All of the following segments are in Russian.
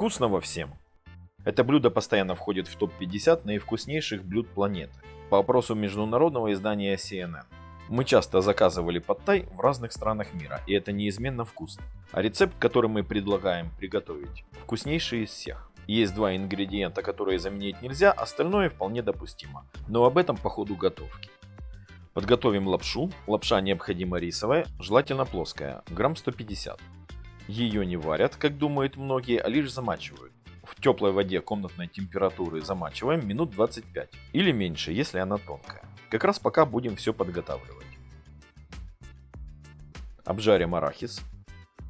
Вкусного всем! Это блюдо постоянно входит в топ-50 наивкуснейших блюд планеты по опросу международного издания CNN. Мы часто заказывали подтай в разных странах мира, и это неизменно вкусно. А рецепт, который мы предлагаем приготовить, вкуснейший из всех. Есть два ингредиента, которые заменить нельзя, остальное вполне допустимо. Но об этом по ходу готовки. Подготовим лапшу. Лапша необходимо рисовая, желательно плоская, грамм 150. Ее не варят, как думают многие, а лишь замачивают. В теплой воде комнатной температуры замачиваем минут 25 или меньше, если она тонкая. Как раз пока будем все подготавливать. Обжарим арахис.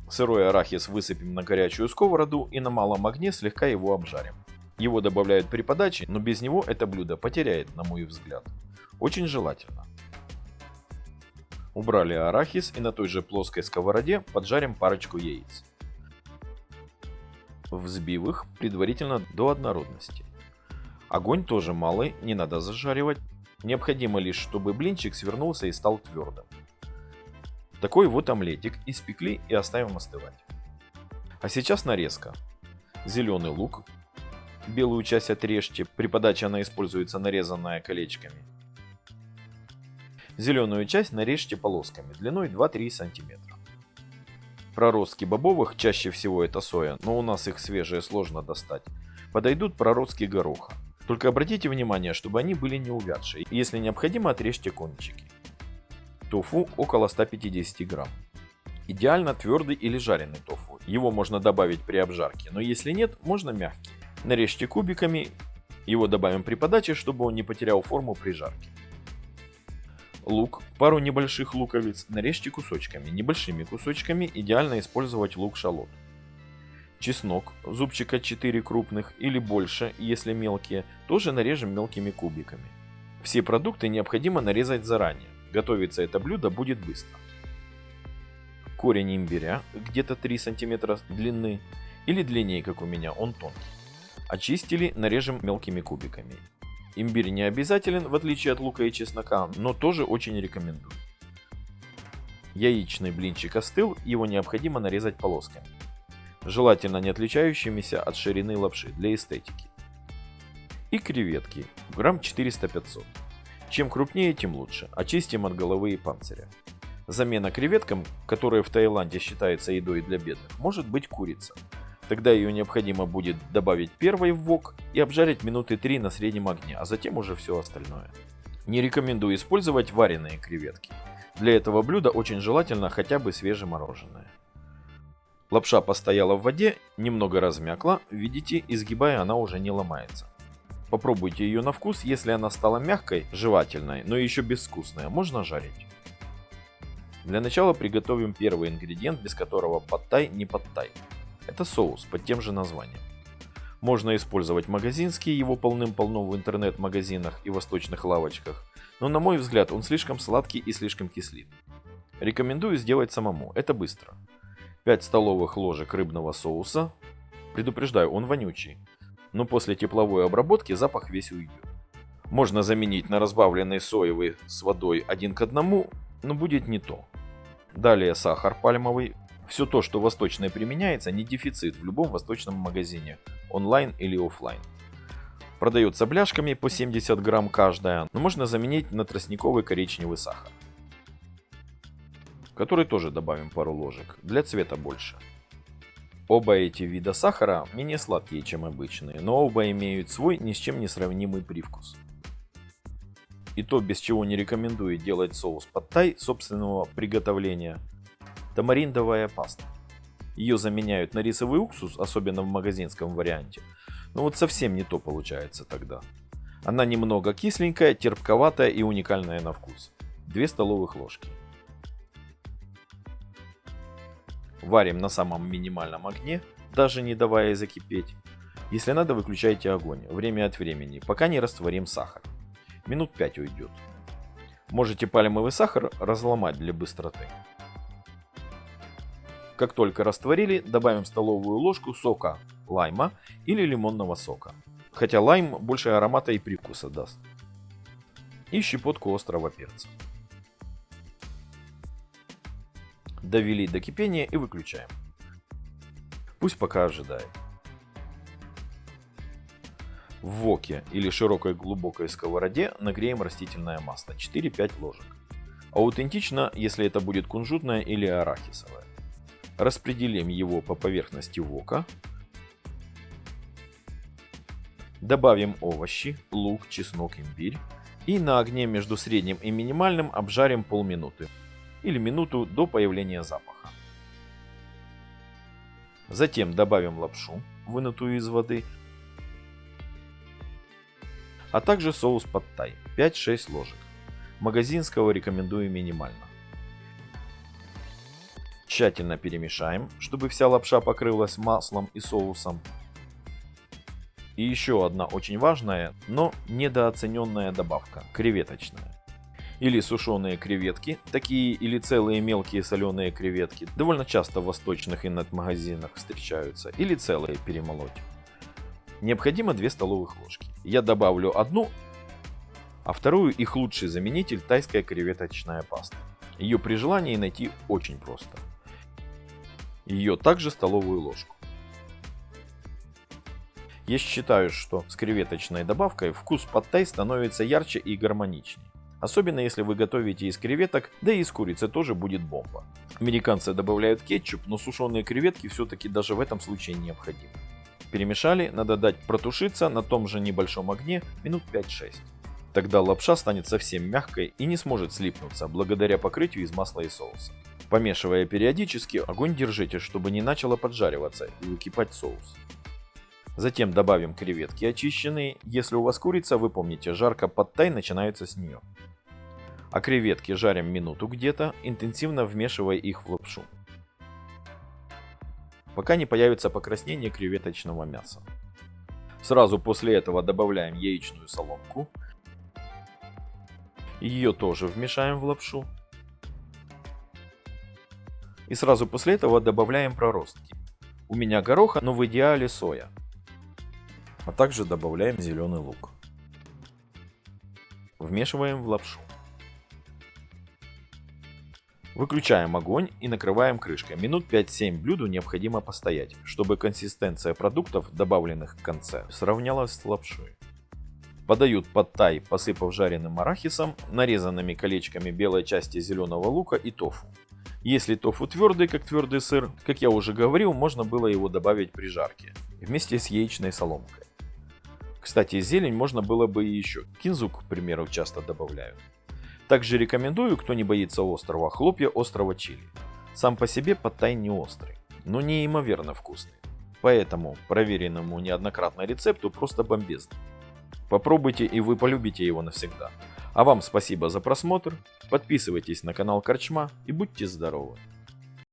Сырой арахис высыпем на горячую сковороду и на малом огне слегка его обжарим. Его добавляют при подаче, но без него это блюдо потеряет, на мой взгляд. Очень желательно. Убрали арахис и на той же плоской сковороде поджарим парочку яиц взбив их предварительно до однородности. Огонь тоже малый, не надо зажаривать. Необходимо лишь, чтобы блинчик свернулся и стал твердым. Такой вот омлетик испекли и оставим остывать. А сейчас нарезка. Зеленый лук. Белую часть отрежьте, при подаче она используется нарезанная колечками. Зеленую часть нарежьте полосками длиной 2-3 см. Проростки бобовых, чаще всего это соя, но у нас их свежие сложно достать, подойдут проростки гороха. Только обратите внимание, чтобы они были не увядшие. Если необходимо, отрежьте кончики. Тофу около 150 грамм. Идеально твердый или жареный тофу. Его можно добавить при обжарке, но если нет, можно мягкий. Нарежьте кубиками, его добавим при подаче, чтобы он не потерял форму при жарке. Лук, пару небольших луковиц нарежьте кусочками, небольшими кусочками, идеально использовать лук-шалот. Чеснок, зубчика 4 крупных или больше, если мелкие, тоже нарежем мелкими кубиками. Все продукты необходимо нарезать заранее, готовиться это блюдо будет быстро. Корень имбиря, где-то 3 см длины, или длиннее, как у меня, он тонкий. Очистили, нарежем мелкими кубиками. Имбирь не обязателен, в отличие от лука и чеснока, но тоже очень рекомендую. Яичный блинчик остыл, его необходимо нарезать полосками. Желательно не отличающимися от ширины лапши для эстетики. И креветки, грамм 400-500. Чем крупнее, тем лучше. Очистим от головы и панциря. Замена креветкам, которая в Таиланде считается едой для бедных, может быть курица. Тогда ее необходимо будет добавить первой в вок и обжарить минуты 3 на среднем огне, а затем уже все остальное. Не рекомендую использовать вареные креветки. Для этого блюда очень желательно хотя бы свежемороженое. Лапша постояла в воде, немного размякла, видите, изгибая она уже не ломается. Попробуйте ее на вкус, если она стала мягкой, жевательной, но еще безвкусная, можно жарить. Для начала приготовим первый ингредиент, без которого подтай не подтай. Это соус под тем же названием. Можно использовать магазинский, его полным-полно в интернет-магазинах и восточных лавочках, но на мой взгляд он слишком сладкий и слишком кислит. Рекомендую сделать самому, это быстро. 5 столовых ложек рыбного соуса. Предупреждаю, он вонючий, но после тепловой обработки запах весь уйдет. Можно заменить на разбавленный соевый с водой один к одному, но будет не то. Далее сахар пальмовый, все то, что восточное применяется, не дефицит в любом восточном магазине, онлайн или офлайн. Продается бляшками по 70 грамм каждая, но можно заменить на тростниковый коричневый сахар, который тоже добавим пару ложек, для цвета больше. Оба эти вида сахара менее сладкие, чем обычные, но оба имеют свой ни с чем не сравнимый привкус. И то, без чего не рекомендую делать соус под тай собственного приготовления – тамариндовая паста. Ее заменяют на рисовый уксус, особенно в магазинском варианте. Но вот совсем не то получается тогда. Она немного кисленькая, терпковатая и уникальная на вкус. 2 столовых ложки. Варим на самом минимальном огне, даже не давая закипеть. Если надо, выключайте огонь, время от времени, пока не растворим сахар. Минут 5 уйдет. Можете пальмовый сахар разломать для быстроты. Как только растворили, добавим столовую ложку сока лайма или лимонного сока. Хотя лайм больше аромата и привкуса даст. И щепотку острого перца. Довели до кипения и выключаем. Пусть пока ожидает. В воке или широкой глубокой сковороде нагреем растительное масло 4-5 ложек. Аутентично, если это будет кунжутное или арахисовое. Распределим его по поверхности вока. Добавим овощи, лук, чеснок, имбирь. И на огне между средним и минимальным обжарим полминуты или минуту до появления запаха. Затем добавим лапшу, вынутую из воды, а также соус под тай 5-6 ложек. Магазинского рекомендую минимально. Тщательно перемешаем, чтобы вся лапша покрылась маслом и соусом. И еще одна очень важная, но недооцененная добавка – креветочная. Или сушеные креветки, такие или целые мелкие соленые креветки, довольно часто в восточных интернет-магазинах встречаются, или целые перемолоть. Необходимо 2 столовых ложки. Я добавлю одну, а вторую их лучший заменитель тайская креветочная паста. Ее при желании найти очень просто. Ее также столовую ложку. Я считаю, что с креветочной добавкой вкус под тай становится ярче и гармоничнее. Особенно если вы готовите из креветок, да и из курицы тоже будет бомба. Американцы добавляют кетчуп, но сушеные креветки все-таки даже в этом случае необходимы. Перемешали, надо дать протушиться на том же небольшом огне минут 5-6. Тогда лапша станет совсем мягкой и не сможет слипнуться благодаря покрытию из масла и соуса. Помешивая периодически, огонь держите, чтобы не начало поджариваться и выкипать соус. Затем добавим креветки очищенные. Если у вас курица, вы помните, жарка под тай начинается с нее. А креветки жарим минуту где-то, интенсивно вмешивая их в лапшу пока не появится покраснение креветочного мяса. Сразу после этого добавляем яичную соломку. Ее тоже вмешаем в лапшу. И сразу после этого добавляем проростки. У меня гороха, но в идеале соя. А также добавляем зеленый лук. Вмешиваем в лапшу. Выключаем огонь и накрываем крышкой. Минут 5-7 блюду необходимо постоять, чтобы консистенция продуктов, добавленных в конце, сравнялась с лапшой. Подают под тай, посыпав жареным арахисом, нарезанными колечками белой части зеленого лука и тофу. Если тофу твердый, как твердый сыр, как я уже говорил, можно было его добавить при жарке, вместе с яичной соломкой. Кстати, зелень можно было бы и еще. Кинзу, к примеру, часто добавляют. Также рекомендую, кто не боится острого, хлопья острого чили. Сам по себе подтай не острый, но неимоверно вкусный. Поэтому проверенному неоднократно рецепту просто бомбезный. Попробуйте и вы полюбите его навсегда. А вам спасибо за просмотр, подписывайтесь на канал Корчма и будьте здоровы!